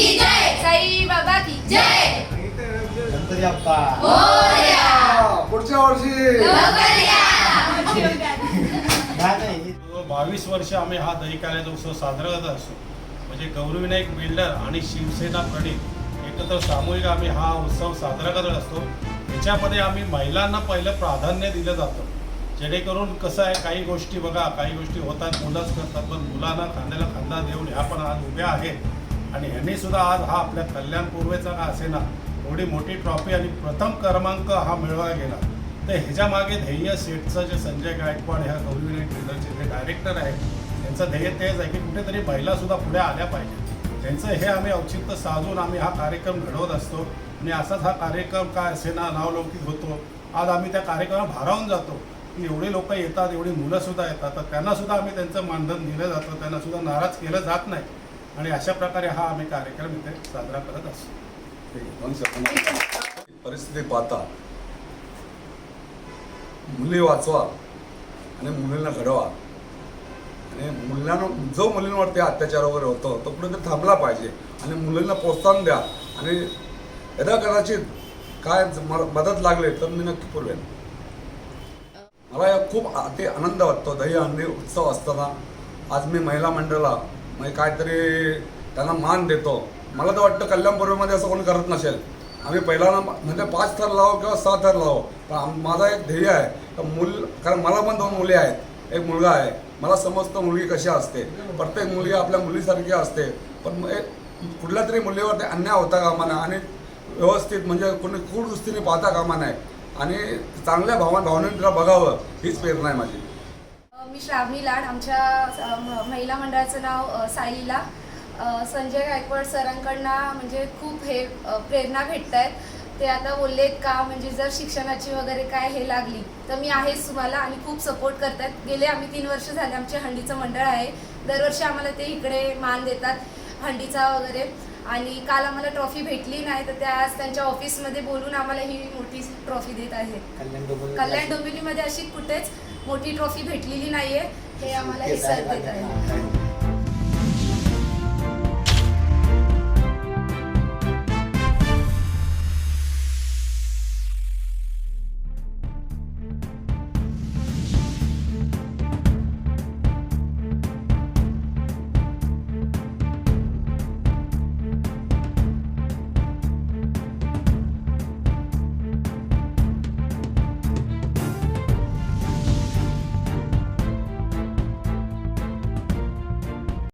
की जय! साई बाबा की जय! गणपती बाप्पा मोरया पुढच्या वर्षी. लवकर या नाही, नाही बावीस वर्ष आम्ही हा दहीकाल्याचा उत्सव साजरा करत असतो म्हणजे गौरविनायक बिल्डर आणि शिवसेना प्रणित एकत्र सामूहिक आम्ही हा उत्सव साजरा करत असतो. याच्यामध्ये आम्ही महिलांना पहिलं प्राधान्य दिलं जातं. जेणेकरून कसं आहे काही गोष्टी बघा काही गोष्टी होतात मुलंच करतात पण मुलांना खांद्याला खांदा देऊन ह्या पण आज उभ्या आहेत. आणि ह्यांनी सुद्धा आज हा आपल्या कल्याण पूर्वेचा का असेना एवढी मोठी ट्रॉफी आणि प्रथम क्रमांक हा मिळवला गेला. तर ह्याच्या मागे ध्येय सेटचं जे संजय गायकवाड ह्या गौरविनायक ट्रेलरचे जे डायरेक्टर आहेत त्यांचं ध्येय तेच आहे की कुठेतरी महिलासुद्धा पुढे आल्या पाहिजे. त्यांचं हे आम्ही औचित्य साधून आम्ही हा कार्यक्रम घडवत असतो आणि असाच हा कार्यक्रम काय असेना नावलौकिक होतो? आज आम्ही त्या कार्यक्रमात भारावून जातो. की एवढे लोक येतात एवढी मुलंसुद्धा येतात. तर त्यांनासुद्धा आम्ही त्यांचं मानधन दिलं जातं. त्यांनासुद्धा नाराज केलं जात नाही. आणि अशा प्रकारे हा आम्ही कार्यक्रम इथे साजरा करत असतो. परिस्थिती पाहता. मुली वाचवा आणि मुलींना घडवा. आणि मुलांना जो मुलींवरती अत्याचार वगैरे होतो तो कुठेतरी थांबला पाहिजे. आणि मुलींना प्रोत्साहन द्या. आणि यदा कदाचित काय म- मदत लागली तर मी नक्की पुरवेन. मला या खूप अति आनंद वाटतो. दही अंडी उत्सव असताना आज मी महिला मंडळाला म्हणजे काहीतरी त्यांना मान देतो. मला तर वाटतं कल्याणपूर्वीमध्ये असं कोणी करत नसेल. आम्ही पहिल्यांदा म्हणजे पाच थर लावो किंवा सहा थर लावो. पण माझा एक ध्येय आहे. तर मूल कारण मला पण दोन मुली आहेत. एक मुलगा आहे. मला समजतं मुलगी कशी असते. प्रत्येक मुलगी आपल्या मुलीसारखी असते. पण कुठल्या तरी मुलीवर ते अन्याय होता कामा नये आणि व्यवस्थित म्हणजे कोणी कूड दृष्टीने पाहता कामा नये. आणि चांगल्या भावना भावनेने तिला बघावं हीच प्रेरणा आहे माझी. मी श्रावणी लाड आमच्या म- महिला मंडळाचं नाव साईला संजय गायकवाड सरांकडनं म्हणजे खूप हे प्रेरणा भेटत आहेत ते आता बोललेत का म्हणजे जर शिक्षणाची वगैरे काय हे लागली तर मी आहेच तुम्हाला आणि खूप सपोर्ट करतात गेले आम्ही तीन वर्ष झाले आमचे हंडीचं मंडळ आहे. दरवर्षी आम्हाला ते इकडे मान देतात हंडीचा वगैरे. आणि काल आम्हाला ट्रॉफी भेटली नाही तर त्या आज त्यांच्या ऑफिसमध्ये बोलून आम्हाला ही मोठी ट्रॉफी देत आहेत कल्याण डोंबिवली कल्याण डोंबिवलीमध्ये अशी कुठेच मोठी ट्रॉफी भेटलेली नाहीये हे आम्हाला हे सर देत आहे